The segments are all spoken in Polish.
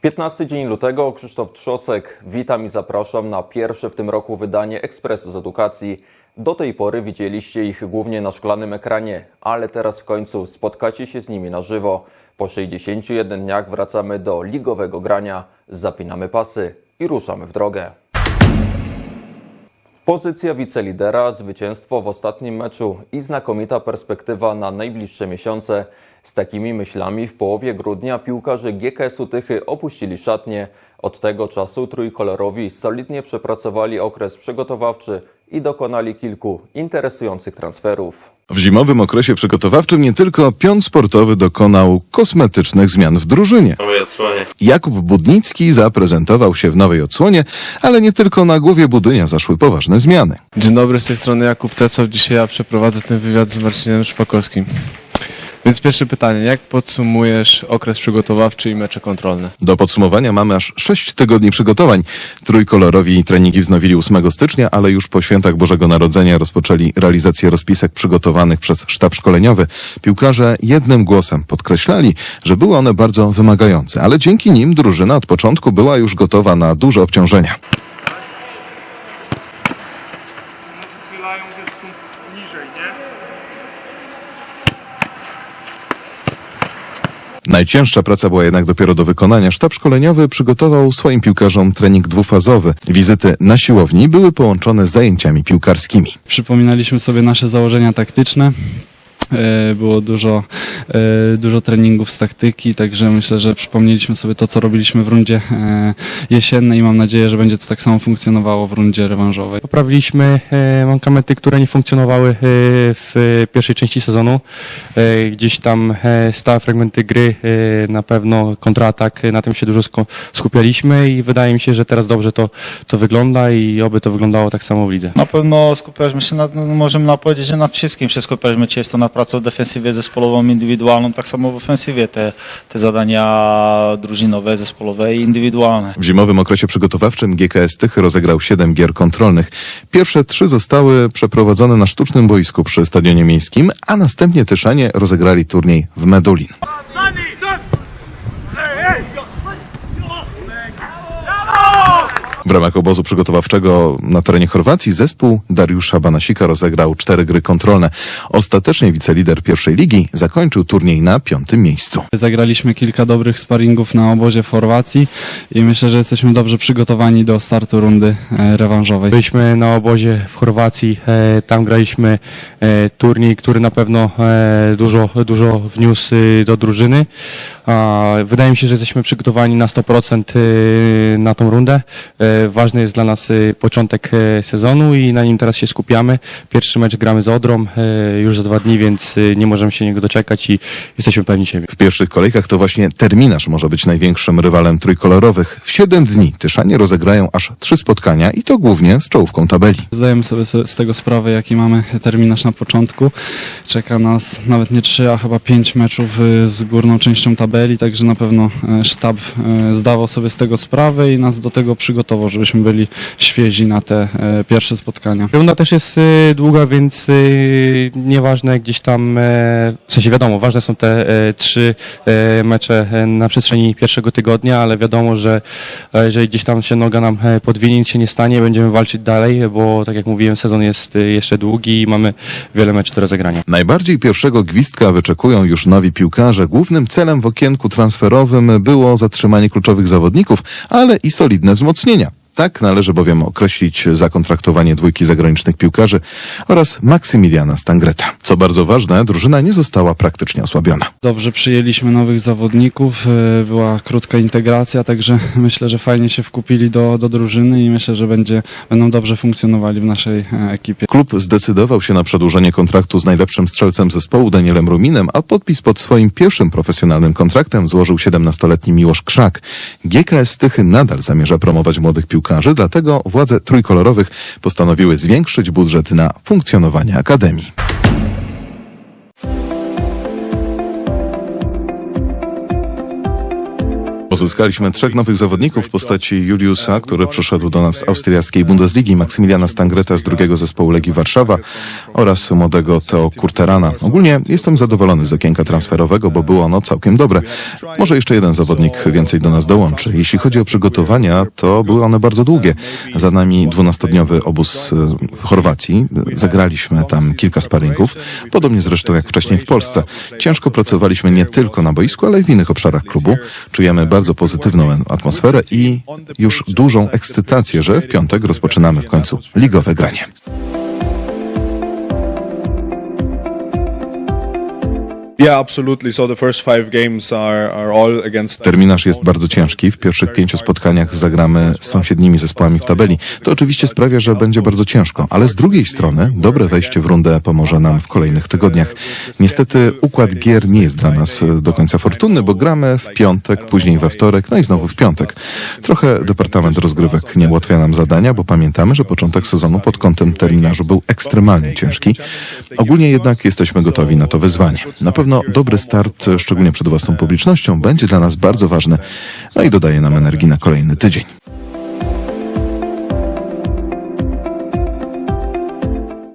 15 dzień lutego, Krzysztof Trzosek. Witam i zapraszam na pierwsze w tym roku wydanie Ekspresu z Edukacji. Do tej pory widzieliście ich głównie na szklanym ekranie, ale teraz w końcu spotkacie się z nimi na żywo. Po 61 dniach wracamy do ligowego grania, zapinamy pasy i ruszamy w drogę. Pozycja wicelidera, zwycięstwo w ostatnim meczu i znakomita perspektywa na najbliższe miesiące. Z takimi myślami w połowie grudnia piłkarze GKS-u Tychy opuścili szatnię. Od tego czasu trójkolorowi solidnie przepracowali okres przygotowawczy i dokonali kilku interesujących transferów. W zimowym okresie przygotowawczym nie tylko pion sportowy dokonał kosmetycznych zmian w drużynie. Jakub Budnicki zaprezentował się w nowej odsłonie, ale nie tylko na głowie budynia zaszły poważne zmiany. Dzień dobry, z tej strony Jakub Tecow. Dzisiaj ja przeprowadzę ten wywiad z Marcinem Szpakowskim. Więc pierwsze pytanie, jak podsumujesz okres przygotowawczy i mecze kontrolne? Do podsumowania mamy aż 6 tygodni przygotowań. Trójkolorowi treningi wznowili 8 stycznia, ale już po świętach Bożego Narodzenia rozpoczęli realizację rozpisek przygotowanych przez sztab szkoleniowy. Piłkarze jednym głosem podkreślali, że były one bardzo wymagające, ale dzięki nim drużyna od początku była już gotowa na duże obciążenia. Najcięższa praca była jednak dopiero do wykonania. Sztab szkoleniowy przygotował swoim piłkarzom trening dwufazowy. Wizyty na siłowni były połączone z zajęciami piłkarskimi. Przypominaliśmy sobie nasze założenia taktyczne. E, Było dużo, e, dużo treningów z taktyki, także myślę, że przypomnieliśmy sobie to, co robiliśmy w rundzie e, jesiennej i mam nadzieję, że będzie to tak samo funkcjonowało w rundzie rewanżowej. Poprawiliśmy mankamenty, które nie funkcjonowały w pierwszej części sezonu. Gdzieś tam stałe fragmenty gry, na pewno kontratak, na tym się dużo skupialiśmy i wydaje mi się, że teraz dobrze to, to wygląda i oby to wyglądało tak samo w lidze. Na pewno skupialiśmy się, na, możemy na powiedzieć, że na wszystkim się skupialiśmy. Czy jest to na pracę w defensywie zespołową, indywidualną, tak samo w ofensywie. Te, te zadania drużynowe, zespołowe i indywidualne. W zimowym okresie przygotowawczym GKS Tychy rozegrał 7 gier kontrolnych. Pierwsze trzy zostały przeprowadzone na sztucznym boisku przy Stadionie Miejskim, a następnie Tyszanie rozegrali turniej w Medulin. W ramach obozu przygotowawczego na terenie Chorwacji zespół Dariusza Banasika rozegrał cztery gry kontrolne. Ostatecznie wicelider pierwszej ligi zakończył turniej na piątym miejscu. Zagraliśmy kilka dobrych sparingów na obozie w Chorwacji i myślę, że jesteśmy dobrze przygotowani do startu rundy e, rewanżowej. Byliśmy na obozie w Chorwacji, e, tam graliśmy e, turniej, który na pewno dużo, dużo wniósł e, do drużyny. Wydaje mi się, że jesteśmy przygotowani na 100% e, na tą rundę. Ważny jest dla nas e, początek e, sezonu i na nim teraz się skupiamy. Pierwszy mecz gramy z Odrą e, już za dwa dni, więc nie możemy się niego doczekać i jesteśmy pewni siebie. W pierwszych kolejkach to właśnie terminarz może być największym rywalem trójkolorowych. W 7 dni Tyszanie rozegrają aż trzy spotkania i to głównie z czołówką tabeli. Zdajemy sobie z tego sprawę, jaki mamy terminarz na początku. Czeka nas nawet nie trzy, a chyba pięć meczów y, z górną częścią tabeli, także na pewno e, sztab e, zdawał sobie z tego sprawę i nas do tego przygotował, żebyśmy byli świezi na te e, pierwsze spotkania. Runda też jest y, długa, więc y, nieważne gdzieś tam, e, w sensie wiadomo, ważne są te e, trzy e, mecze e, na przestrzeni pierwszego tygodnia, ale wiadomo, że e, jeżeli gdzieś tam się noga nam e, podwinie, nic się nie stanie, będziemy walczyć dalej, bo tak jak mówiłem, sezon jest y, jeszcze długi i mamy wiele meczy do rozegrania. Najbardziej pierwszego gwizdka wyczekują już nowi piłkarze. Głównym celem w okienku transferowym było zatrzymanie kluczowych zawodników, ale i solidne wzmocnienia. Tak należy bowiem określić zakontraktowanie dwójki zagranicznych piłkarzy oraz Maksymiliana Stangreta. Co bardzo ważne, drużyna nie została praktycznie osłabiona. Dobrze przyjęliśmy nowych zawodników, e, była krótka integracja, także myślę, że fajnie się wkupili do, do drużyny i myślę, że będzie, będą dobrze funkcjonowali w naszej e, ekipie. Klub zdecydował się na przedłużenie kontraktu z najlepszym strzelcem zespołu Danielem Ruminem, a podpis pod swoim pierwszym profesjonalnym kontraktem złożył 17-letni Miłosz Krzak. GKS Tychy nadal zamierza promować młodych piłkarzy, dlatego władze trójkolorowych postanowiły zwiększyć budżet na funkcjonowanie akademii. Pozyskaliśmy trzech nowych zawodników w postaci Juliusa, który przyszedł do nas z austriackiej Bundesligi, Maksymiliana Stangreta z drugiego zespołu Legii Warszawa oraz młodego Teo Kurterana. Ogólnie jestem zadowolony z okienka transferowego, bo było ono całkiem dobre. Może jeszcze jeden zawodnik więcej do nas dołączy. Jeśli chodzi o przygotowania, to były one bardzo długie. Za nami 12-dniowy obóz e, w Chorwacji. Zagraliśmy tam kilka sparingów, podobnie zresztą jak wcześniej w Polsce. Ciężko pracowaliśmy nie tylko na boisku, ale i w innych obszarach klubu. Czujemy bardzo pozytywną atmosferę i już dużą ekscytację, że w piątek rozpoczynamy w końcu ligowe granie. Terminarz jest bardzo ciężki. W pierwszych pięciu spotkaniach zagramy z sąsiednimi zespołami w tabeli. To oczywiście sprawia, że będzie bardzo ciężko, ale z drugiej strony dobre wejście w rundę pomoże nam w kolejnych tygodniach. Niestety układ gier nie jest dla nas e, do końca fortunny, bo gramy w piątek, później we wtorek, no i znowu w piątek. Trochę Departament Rozgrywek nie ułatwia nam zadania, bo pamiętamy, że początek sezonu pod kątem terminarzu był ekstremalnie ciężki. Ogólnie jednak jesteśmy gotowi na to wyzwanie. Na pewno dobry start, szczególnie przed własną publicznością, będzie dla nas bardzo ważny, no i dodaje nam energii na kolejny tydzień.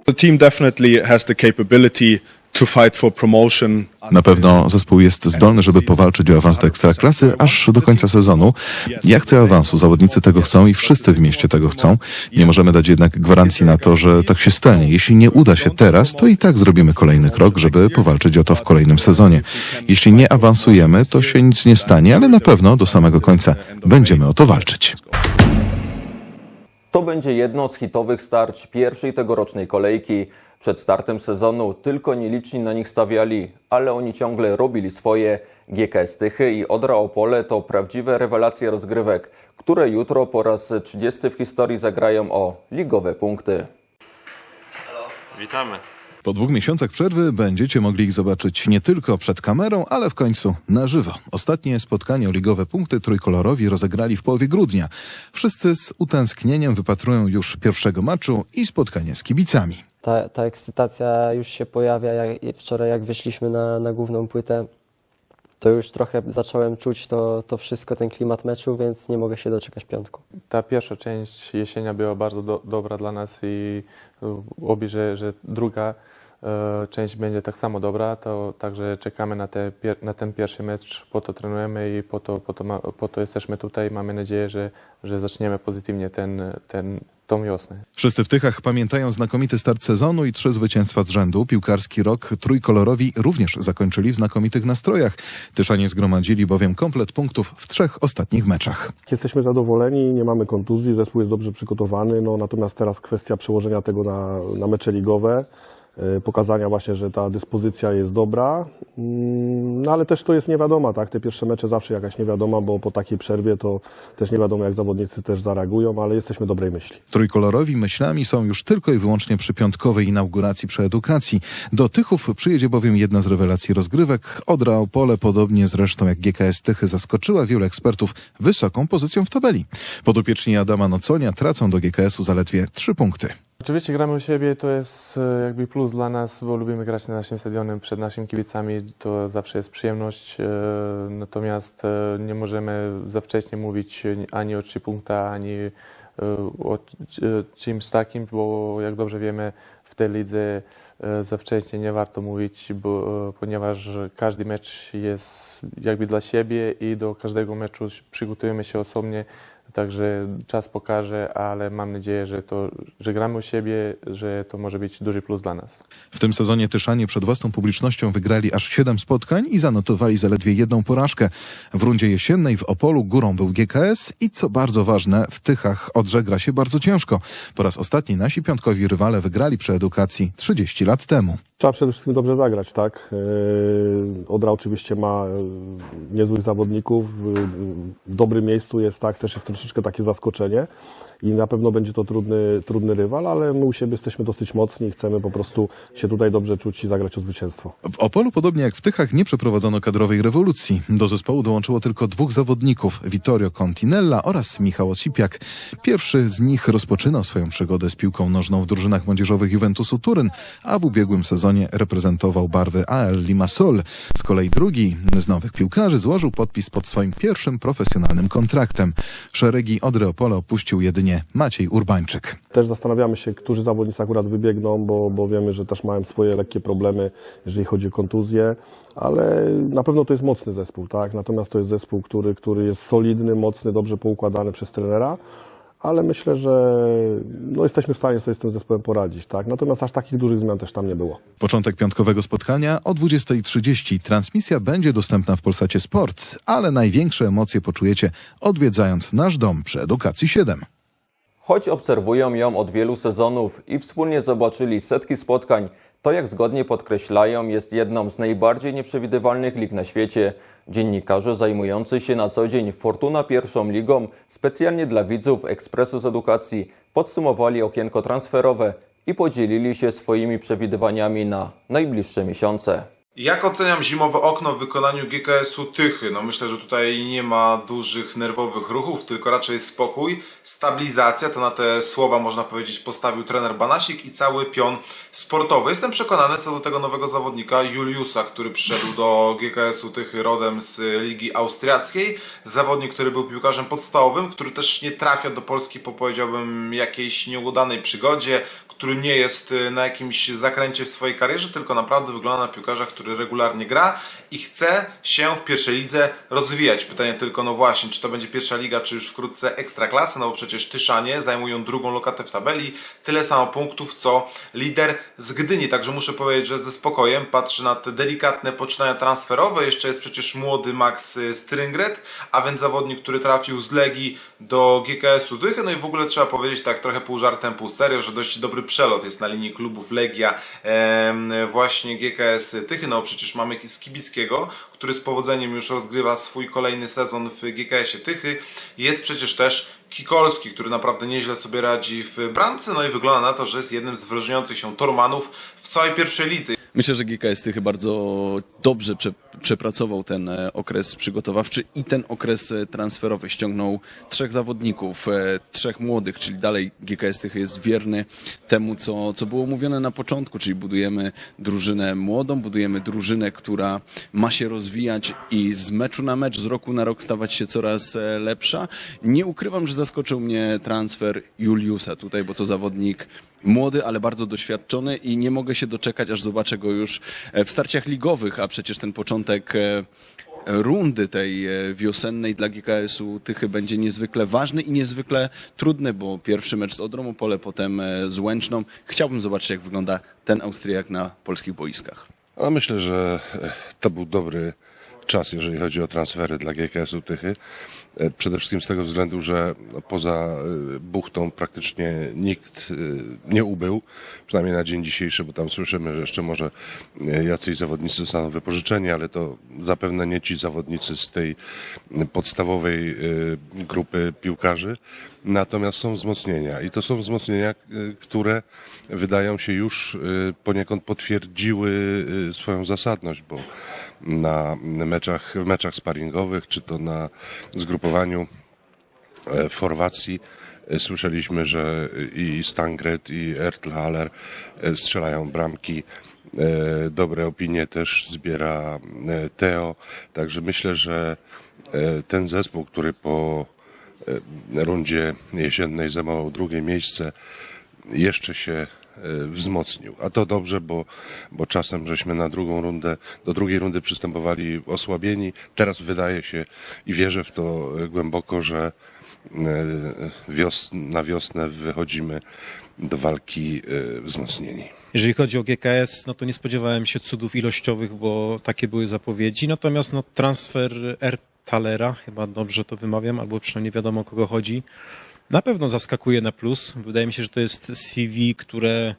The team definitely has the capability to fight for promotion. Na pewno zespół jest zdolny, żeby powalczyć o awans do ekstraklasy aż do końca sezonu. Ja chcę awansu, zawodnicy tego chcą i wszyscy w mieście tego chcą. Nie możemy dać jednak gwarancji na to, że tak się stanie. Jeśli nie uda się teraz, to i tak zrobimy kolejny krok, żeby powalczyć o to w kolejnym sezonie. Jeśli nie awansujemy, to się nic nie stanie, ale na pewno do samego końca będziemy o to walczyć. To będzie jedno z hitowych starć pierwszej tegorocznej kolejki. Przed startem sezonu tylko nieliczni na nich stawiali, ale oni ciągle robili swoje. GKS Tychy i Odra Opole to prawdziwe rewelacje rozgrywek, które jutro po raz 30 w historii zagrają o ligowe punkty. Witamy. Po dwóch miesiącach przerwy będziecie mogli ich zobaczyć nie tylko przed kamerą, ale w końcu na żywo. Ostatnie spotkanie o ligowe punkty trójkolorowi rozegrali w połowie grudnia. Wszyscy z utęsknieniem wypatrują już pierwszego meczu i spotkanie z kibicami. Ta, ta ekscytacja już się pojawia. Jak, wczoraj jak wyszliśmy na, na główną płytę, to już trochę zacząłem czuć to, to wszystko, ten klimat meczu, więc nie mogę się doczekać piątku. Ta pierwsza część jesienia była bardzo do, dobra dla nas i e, obie, że, że druga e, część będzie tak samo dobra, to także czekamy na, te, na ten pierwszy mecz, po to trenujemy i po to, po to, ma, po to jesteśmy tutaj. Mamy nadzieję, że, że zaczniemy pozytywnie ten, ten, tą wiosnę. Wszyscy w Tychach pamiętają znakomity start sezonu i trzy zwycięstwa z rzędu. Piłkarski rok trójkolorowi również zakończyli w znakomitych nastrojach. Tyszanie zgromadzili bowiem komplet punktów w trzech ostatnich meczach. Jesteśmy zadowoleni, nie mamy kontuzji, zespół jest dobrze przygotowany, no, natomiast teraz kwestia przełożenia tego na, na mecze ligowe, pokazania właśnie, że ta dyspozycja jest dobra, Mm, no ale też to jest niewiadoma, tak, te pierwsze mecze zawsze jakaś niewiadoma, bo po takiej przerwie to też nie wiadomo jak zawodnicy też zareagują, ale jesteśmy dobrej myśli. Trójkolorowi myślami są już tylko i wyłącznie przy piątkowej inauguracji przeedukacji. Do Tychów przyjedzie bowiem jedna z rewelacji rozgrywek. Odra Opole, podobnie zresztą jak GKS Tychy, zaskoczyła wielu ekspertów wysoką pozycją w tabeli. Podopieczni Adama Noconia tracą do GKS-u zaledwie trzy punkty. Oczywiście gramy u siebie, to jest e, jakby plus dla nas, bo lubimy grać na naszym stadionie przed naszymi kibicami, to zawsze jest przyjemność, e, natomiast e, nie możemy za wcześnie mówić ani o trzy punkta, ani o czymś takim, bo jak dobrze wiemy w tej lidze za wcześnie nie warto mówić, bo, ponieważ każdy mecz jest jakby dla siebie i do każdego meczu przygotujemy się osobnie, Także czas pokaże, ale mam nadzieję, że, to, że gramy u siebie, że to może być duży plus dla nas. W tym sezonie Tyszanie przed własną publicznością wygrali aż siedem spotkań i zanotowali zaledwie jedną porażkę. W rundzie jesiennej w Opolu górą był GKS i co bardzo ważne, w Tychach Odrze gra się bardzo ciężko. Po raz ostatni nasi piątkowi rywale wygrali przy edukacji 30 lat temu. Trzeba przede wszystkim dobrze zagrać, tak? Yy, Odra oczywiście ma yy, niezłych zawodników, w dobrym miejscu jest, tak? Też jest troszeczkę takie zaskoczenie. I na pewno będzie to trudny, trudny rywal, ale my u siebie jesteśmy dosyć mocni i chcemy po prostu się tutaj dobrze czuć i zagrać o zwycięstwo. W Opolu, podobnie jak w Tychach, nie przeprowadzono kadrowej rewolucji. Do zespołu dołączyło tylko dwóch zawodników, Vittorio Continella oraz Michał Osipiak. Pierwszy z nich rozpoczynał swoją przygodę z piłką nożną w drużynach młodzieżowych Juventusu Turyn, a w ubiegłym sezonie reprezentował barwy AL Limassol. Z kolei drugi z nowych piłkarzy złożył podpis pod swoim pierwszym profesjonalnym kontraktem. Szeregi Odry Opola opuścił jedynie Maciej Urbańczyk. Też zastanawiamy się, którzy zawodnicy akurat wybiegną, bo, bo wiemy, że też mają swoje lekkie problemy, jeżeli chodzi o kontuzję, ale na pewno to jest mocny zespół, tak? Natomiast to jest zespół, który, który jest solidny, mocny, dobrze poukładany przez trenera, ale myślę, że no, jesteśmy w stanie sobie z tym zespołem poradzić, tak? Natomiast aż takich dużych zmian też tam nie było. Początek piątkowego spotkania o 20.30. Transmisja będzie dostępna w Polsacie Sport, ale największe emocje poczujecie odwiedzając nasz dom przy Edukacji 7. Choć obserwują ją od wielu sezonów i wspólnie zobaczyli setki spotkań, to jak zgodnie podkreślają, jest jedną z najbardziej nieprzewidywalnych lig na świecie. Dziennikarze zajmujący się na co dzień Fortuna pierwszą ligą specjalnie dla widzów Ekspresu z Edukacji podsumowali okienko transferowe i podzielili się swoimi przewidywaniami na najbliższe miesiące. Jak oceniam zimowe okno w wykonaniu GKS-u Tychy? No myślę, że tutaj nie ma dużych nerwowych ruchów, tylko raczej spokój, stabilizacja. To na te słowa można powiedzieć postawił trener Banasik i cały pion sportowy. Jestem przekonany co do tego nowego zawodnika Juliusa, który przyszedł do GKS-u Tychy rodem z Ligi Austriackiej. Zawodnik, który był piłkarzem podstawowym, który też nie trafia do Polski po powiedziałbym jakiejś nieudanej przygodzie, który nie jest y, na jakimś zakręcie w swojej karierze, tylko naprawdę wygląda na piłkarza, który regularnie gra i chce się w pierwszej lidze rozwijać. Pytanie tylko, no właśnie, czy to będzie pierwsza liga, czy już wkrótce ekstraklasa, no bo przecież Tyszanie zajmują drugą lokatę w tabeli, tyle samo punktów, co lider z Gdyni. Także muszę powiedzieć, że ze spokojem patrzę na te delikatne poczynania transferowe. Jeszcze jest przecież młody Max y, Stringret, a więc zawodnik, który trafił z Legii do GKS-u Dychy. No i w ogóle trzeba powiedzieć tak trochę pół żartem, pół serio, że dość dobry przelot jest na linii klubów Legia właśnie GKS Tychy. No przecież mamy Skibickiego, który z powodzeniem już rozgrywa swój kolejny sezon w GKS-ie Tychy. Jest przecież też Kikolski, który naprawdę nieźle sobie radzi w bramce, no i wygląda na to, że jest jednym z wyróżniających się Tormanów w całej pierwszej lidze. Myślę, że GKS Tychy bardzo dobrze prze, przepracował ten e, okres przygotowawczy i ten okres e, transferowy. Ściągnął trzech zawodników, e, trzech młodych, czyli dalej GKS Tychy jest wierny temu, co, co było mówione na początku, czyli budujemy drużynę młodą, budujemy drużynę, która ma się rozwijać i z meczu na mecz, z roku na rok stawać się coraz lepsza. Nie ukrywam, że zaskoczył mnie transfer Juliusa tutaj, bo to zawodnik młody, ale bardzo doświadczony i nie mogę się doczekać, aż zobaczę go już e, w starciach ligowych, a przecież ten początek e, rundy tej e, wiosennej dla GKS-u Tychy będzie niezwykle ważny i niezwykle trudny, bo pierwszy mecz z Odrą Opole, potem z Łęczną. Chciałbym zobaczyć, jak wygląda ten Austriak na polskich boiskach. A myślę, że to był dobry czas, jeżeli chodzi o transfery dla GKS-u Tychy. E, Przede wszystkim z tego względu, że no, poza e, buchtą praktycznie nikt e, nie ubył, przynajmniej na dzień dzisiejszy, bo tam słyszymy, że jeszcze może jacyś zawodnicy zostaną wypożyczeni, ale to zapewne nie ci zawodnicy z tej podstawowej grupy piłkarzy. Natomiast są wzmocnienia i to są wzmocnienia, które wydają się już poniekąd potwierdziły swoją zasadność, bo na meczach, w meczach sparingowych, czy to na zgrupowaniu e, w Chorwacji e, słyszeliśmy, że i Stangret i Ertlaler e, strzelają bramki. E, Dobre opinie też zbiera e, Teo, także myślę, że e, ten zespół, który po e, rundzie jesiennej zajmował drugie miejsce, jeszcze się e, wzmocnił. A to dobrze, bo, bo czasem żeśmy na drugą rundę, do drugiej rundy przystępowali osłabieni. Teraz wydaje się i wierzę w to e, głęboko, że e, na wiosnę wychodzimy do walki e, wzmocnieni. Jeżeli chodzi o GKS, no to nie spodziewałem się cudów ilościowych, bo takie były zapowiedzi. Natomiast no, transfer Ertalera, chyba dobrze to wymawiam, albo przynajmniej wiadomo o kogo chodzi, na pewno zaskakuje na plus. Wydaje mi się, że to jest CV, które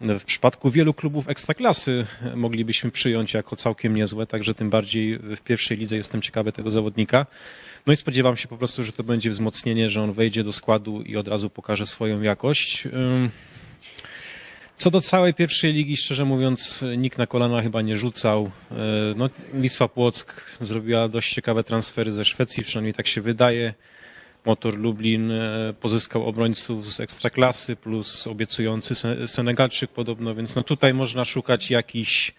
w przypadku wielu klubów ekstraklasy moglibyśmy przyjąć jako całkiem niezłe, także tym bardziej w pierwszej lidze jestem ciekawy tego zawodnika. No i spodziewam się po prostu, że to będzie wzmocnienie, że on wejdzie do składu i od razu pokaże swoją jakość. Co do całej pierwszej ligi, szczerze mówiąc, nikt na kolana chyba nie rzucał. No, Wisła Płock zrobiła dość ciekawe transfery ze Szwecji, przynajmniej tak się wydaje. Motor Lublin e, pozyskał obrońców z ekstraklasy plus obiecujący Se- Senegalczyk podobno, więc no tutaj można szukać jakichś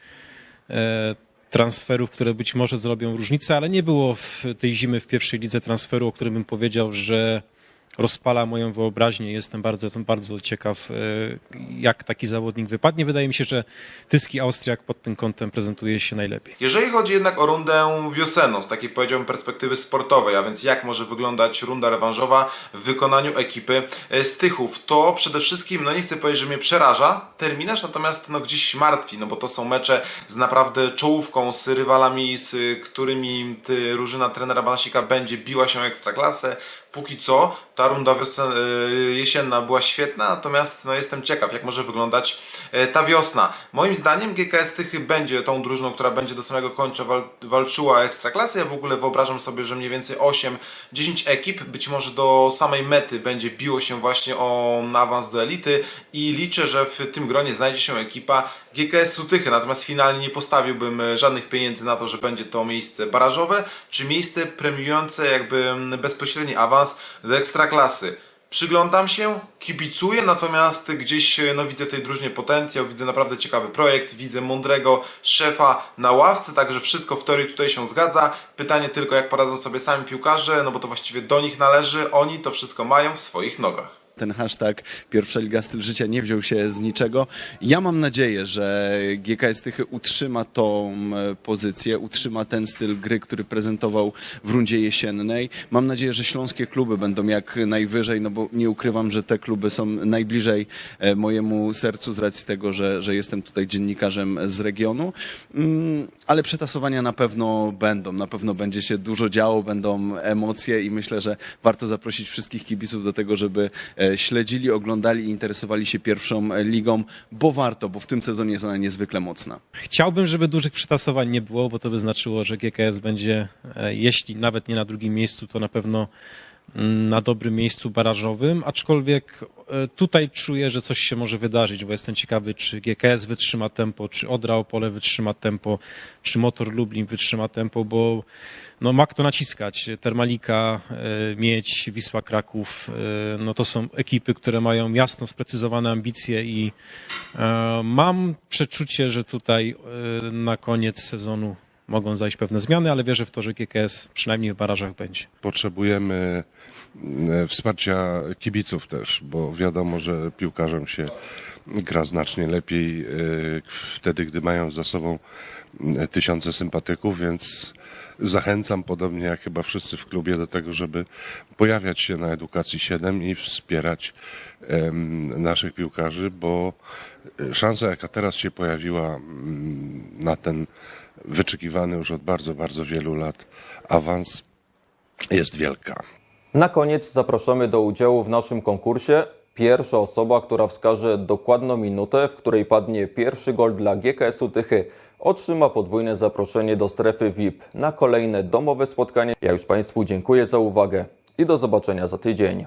e, transferów, które być może zrobią różnicę, ale nie było w tej zimy w pierwszej lidze transferu, o którym bym powiedział, że rozpala moją wyobraźnię. Jestem bardzo, jestem bardzo ciekaw, e, jak taki zawodnik wypadnie. Wydaje mi się, że Tyski Austriak pod tym kątem prezentuje się najlepiej. Jeżeli chodzi jednak o rundę wiosenną, z takiej powiedziałbym perspektywy sportowej, a więc jak może wyglądać runda rewanżowa w wykonaniu ekipy e, Stychów, to przede wszystkim, no nie chcę powiedzieć, że mnie przeraża terminarz, natomiast no gdzieś martwi, no bo to są mecze z naprawdę czołówką, z rywalami, z którymi ty, trenera Banasika będzie biła się o ekstraklasę. Póki co ta runda e, jesienna była świetna, natomiast no, jestem ciekaw, jak może wyglądać e, ta wiosna. Moim zdaniem GKS Tychy będzie tą drużyną, która będzie do samego końca wal, walczyła o ekstraklasę. Ja w ogóle wyobrażam sobie, że mniej więcej 8-10 ekip, być może do samej mety będzie biło się właśnie o awans do elity i liczę, że w tym gronie znajdzie się ekipa GKS-u Tychy. Natomiast finalnie nie postawiłbym e, żadnych pieniędzy na to, że będzie to miejsce barażowe, czy miejsce premiujące jakby mm, bezpośredni awans do ekstraklasy. Przyglądam się, kibicuję, natomiast gdzieś no, widzę w tej drużynie potencjał, widzę naprawdę ciekawy projekt, widzę mądrego szefa na ławce, także wszystko w teorii tutaj się zgadza. Pytanie tylko, jak poradzą sobie sami piłkarze, no bo to właściwie do nich należy, oni to wszystko mają w swoich nogach. Ten hashtag Pierwsza Liga Styl Życia nie wziął się z niczego. Ja mam nadzieję, że GKS Tychy utrzyma tą e, pozycję, utrzyma ten styl gry, który prezentował w rundzie jesiennej. Mam nadzieję, że śląskie kluby będą jak najwyżej, no bo nie ukrywam, że te kluby są najbliżej e, mojemu sercu z racji tego, że, że jestem tutaj dziennikarzem z regionu. Ale przetasowania na pewno będą, na pewno będzie się dużo działo, będą emocje i myślę, że warto zaprosić wszystkich kibiców do tego, żeby e, śledzili, oglądali i interesowali się pierwszą e, ligą, bo warto, bo w tym sezonie jest ona niezwykle mocna. Chciałbym, żeby dużych przetasowań nie było, bo to by znaczyło, że GKS będzie, e, jeśli nawet nie na drugim miejscu, to na pewno na dobrym miejscu barażowym, aczkolwiek e, tutaj czuję, że coś się może wydarzyć, bo jestem ciekawy, czy GKS wytrzyma tempo, czy Odra Opole wytrzyma tempo, czy Motor Lublin wytrzyma tempo, bo no, ma kto naciskać. Termalika, e, Miedź, Wisła Kraków, e, no to są ekipy, które mają jasno sprecyzowane ambicje i mam przeczucie, że tutaj na koniec sezonu mogą zajść pewne zmiany, ale wierzę w to, że GKS przynajmniej w barażach będzie. Potrzebujemy e, wsparcia kibiców też, bo wiadomo, że piłkarzom się gra znacznie lepiej e, wtedy, gdy mają za sobą e, tysiące sympatyków, więc zachęcam, podobnie jak chyba wszyscy w klubie, do tego, żeby pojawiać się na Edukacji 7 i wspierać naszych piłkarzy, bo szansa, jaka teraz się pojawiła mm, na ten wyczekiwany już od bardzo, bardzo wielu lat awans, jest wielka. Na koniec zapraszamy do udziału w naszym konkursie. Pierwsza osoba, która wskaże dokładną minutę, w której padnie pierwszy gol dla GKS-u Tychy, otrzyma podwójne zaproszenie do strefy VIP na kolejne domowe spotkanie. Ja już Państwu dziękuję za uwagę i do zobaczenia za tydzień.